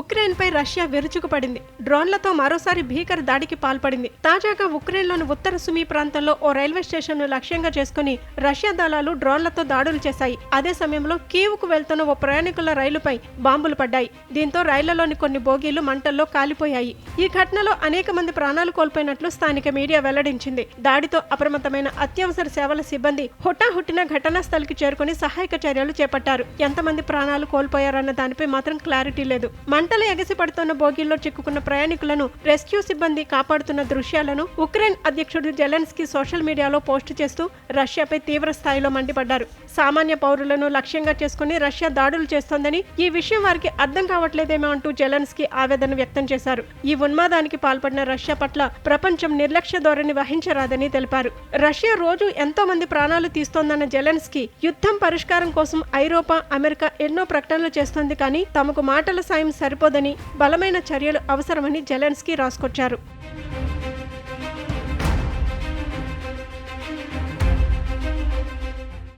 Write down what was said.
ఉక్రెయిన్పై Russia విరుచుకుపడింది. డ్రోన్లతో మరోసారి భీకర దాడికి పాల్పడింది. తాజాగా ఉక్రెయిన్లోని ఉత్తర సుమీ ప్రాంతంలో ఓ రైల్వే స్టేషన్ను లక్ష్యంగా చేసుకుని రష్యా దళాలు డ్రోన్లతో దాడులు చేశాయి. అదే సమయంలో కీవ్కు వెళ్తున్న ఓ ప్రయాణికుల రైలుపై బాంబులు పడ్డాయి. దీంతో రైళ్ళలోని కొన్ని బోగీలు మంటల్లో కాలిపోయాయి. ఈ ఘటనలో అనేక మంది ప్రాణాలు కోల్పోయినట్లు స్థానిక మీడియా వెల్లడించింది. దాడితో అప్రమత్తమైన అత్యవసర సేవల సిబ్బంది హుటాహుట్టిన ఘటనా స్థలికి చేరుకుని సహాయక చర్యలు చేపట్టారు. ఎంతమంది ప్రాణాలు కోల్పోయారన్న దానిపై మాత్రం క్లారిటీ లేదు. మంటలు ఎగసి పడుతున్న బోగీల్లో చిక్కుకున్న ప్రయాణికులను రెస్క్యూ సిబ్బంది కాపాడుతున్న దృశ్యాలను ఉక్రెయిన్ అధ్యక్షుడు జెలెన్స్కీ సోషల్ మీడియాలో పోస్టు చేస్తూ రష్యాపై తీవ్ర స్థాయిలో మండిపడ్డారు. సామాన్య పౌరులను లక్ష్యంగా చేసుకుని రష్యా దాడులు చేస్తోందని ఈ విషయం వారికి అర్థం కావట్లేదేమో అంటూ జెలెన్స్కీ ఆవేదన వ్యక్తం చేశారు. ఈ ఉన్మాదానికి పాల్పడిన రష్యా పట్ల ప్రపంచం నిర్లక్ష్య ధోరణి వహించరాదని తెలిపారు. రష్యా రోజు ఎంతో మంది ప్రాణాలు తీస్తోందన్న జెలెన్స్కీ యుద్ధం పరిష్కారం కోసం ఐరోపా అమెరికా ఎన్నో ప్రకటనలు చేస్తోంది కానీ తమకు మాటల సాయం సరి సరిపోదని బలమైన చర్యలు అవసరమని జెలెన్స్కీ రాసుకొచ్చారు.